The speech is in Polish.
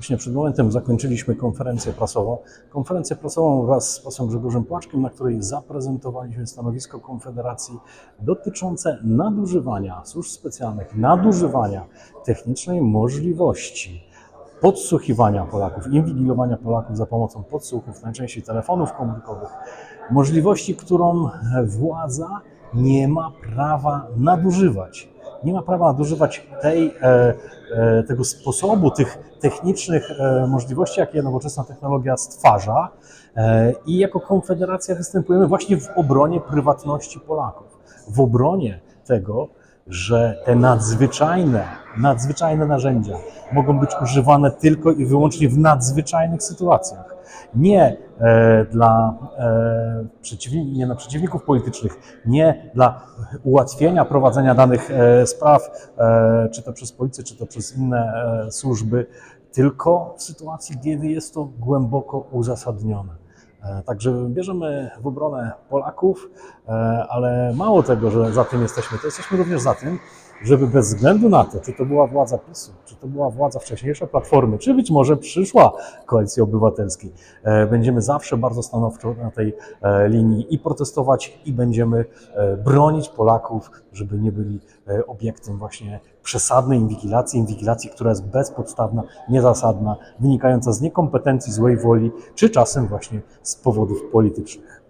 Właśnie przed momentem zakończyliśmy konferencję prasową. Konferencję prasową wraz z posłem Grzegorzem Płaczkiem, na której zaprezentowaliśmy stanowisko Konfederacji dotyczące nadużywania służb specjalnych, nadużywania technicznej możliwości podsłuchiwania Polaków, inwigilowania Polaków za pomocą podsłuchów, najczęściej telefonów komórkowych, możliwości, którą władza nie ma prawa nadużywać. Nie ma prawa nadużywać tej, e, e, tego sposobu, tych technicznych e, możliwości, jakie nowoczesna technologia stwarza. I jako Konfederacja występujemy właśnie w obronie prywatności Polaków, w obronie tego, że te nadzwyczajne, nadzwyczajne narzędzia mogą być używane tylko i wyłącznie w nadzwyczajnych sytuacjach. Nie e, dla e, przeciwni- nie dla przeciwników politycznych, nie dla ułatwienia prowadzenia danych e, spraw, e, czy to przez policję, czy to przez inne e, służby, tylko w sytuacji, kiedy jest to głęboko uzasadnione. E, Także bierzemy w obronę Polaków, e, ale mało tego, że za tym jesteśmy, to jesteśmy również za tym, żeby bez względu na to, czy to była władza PiSu, czy to była władza wcześniejsza Platformy, czy być może przyszła Koalicji Obywatelskiej, e, będziemy zawsze bardzo stanowczo na tej e, linii i protestować, i będziemy e, bronić Polaków, żeby nie byli obiektem właśnie przesadnej inwigilacji, inwigilacji, która jest bezpodstawna, niezasadna, wynikająca z niekompetencji, złej woli, czy czasem właśnie z powodów politycznych.